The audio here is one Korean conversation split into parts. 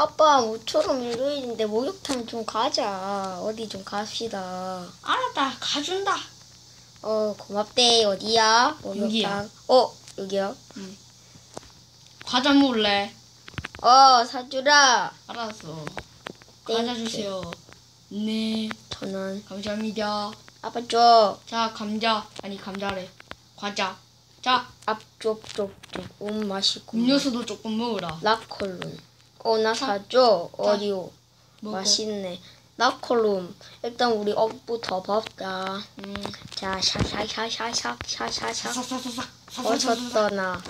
아빠 모처럼 일요일인데 목욕탕 좀 가자. 어디 좀 갑시다. 알았다. 가준다. 어 고맙대. 어디야? 목욕탕. 여기야. 어 여기요. 과자 먹을래? 어 사주라. 알았어. 땡큐. 과자 주세요. 네. 저는 감사합니다. 아빠 줘. 자, 감자. 아니, 감자래. 과자. 자, 앞쪽쪽쪽. 음 맛있고. 음료수도 조금 먹으라. 라콜룸. 어 나 사줘. 어디요? 먹어. 맛있네. 라콜룸. 일단 우리 옷부터 벗자. 음. 자 샤샤샤샤샤 샤샤샤. 사사사사사. 어졌 사사사사. 떠나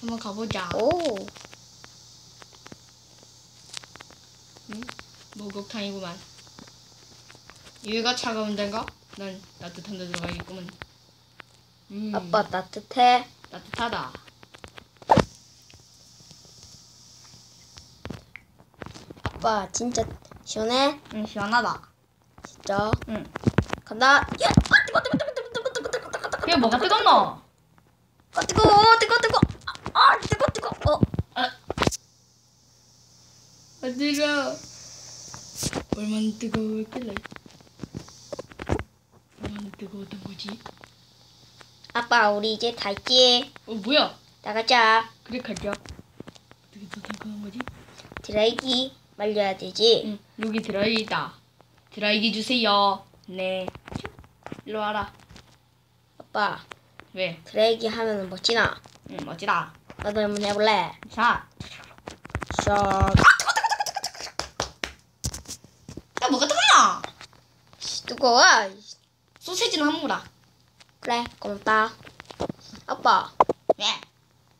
한번 가보자. 오. 목욕탕이구만. 여기가 차가운 데인가? 난 따뜻한 데 들어가겠구만. 음, 아빠 따뜻해. 따뜻하다. 아빠 진짜 시원해? 응, 시원하다. 진짜. 응. 간다. 야, 아 뜨거 뜨거 뜨거 뜨거 뜨거 뜨거 뜨거 뜨거 뜨거. 그게 뭐가 뜨겁노? 아 뜨거 뜨거 뜨거. 아 뜨거 뜨거. 어. 어디가? 얼마나 뜨거웠길래? 얼마나 뜨거웠던 거지? 아빠 우리 이제 다 있지? 어, 뭐야? 나가자. 그래, 가자. 어떻게 또 뜨거운 거지? 드라이기 말려야 되지. 응, 여기 드라이기다. 드라이기 주세요. 네. 일로 와라. 아빠 왜? 드라이기 하면은 멋지나? 응, 멋지다. 나도 한번 해볼래. 자, 샥. 야, 뭐가 뜨거나? 씨, 뜨거워. 소세지는 한 무라. 그래 고맙다. 아빠 왜?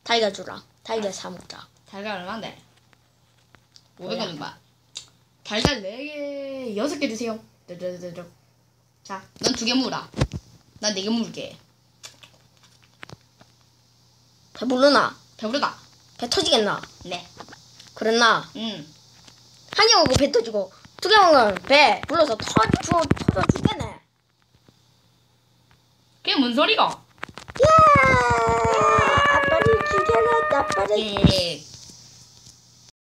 달걀 주라. 달걀 사 먹자. 달걀 얼마인데? 뭐야? 500원인 거야. 달걀 4개, 6개 주세요. 르르르르. 자, 넌 두개 무라. 난네 개 물게. 배부르나? 배부르다. 배 터지겠나? 네. 그랬나? 응. 한 개 먹고 배 터지고 두 개 먹으면 배 불러서 터져 터져 죽겠네. 그게 뭔 소리가?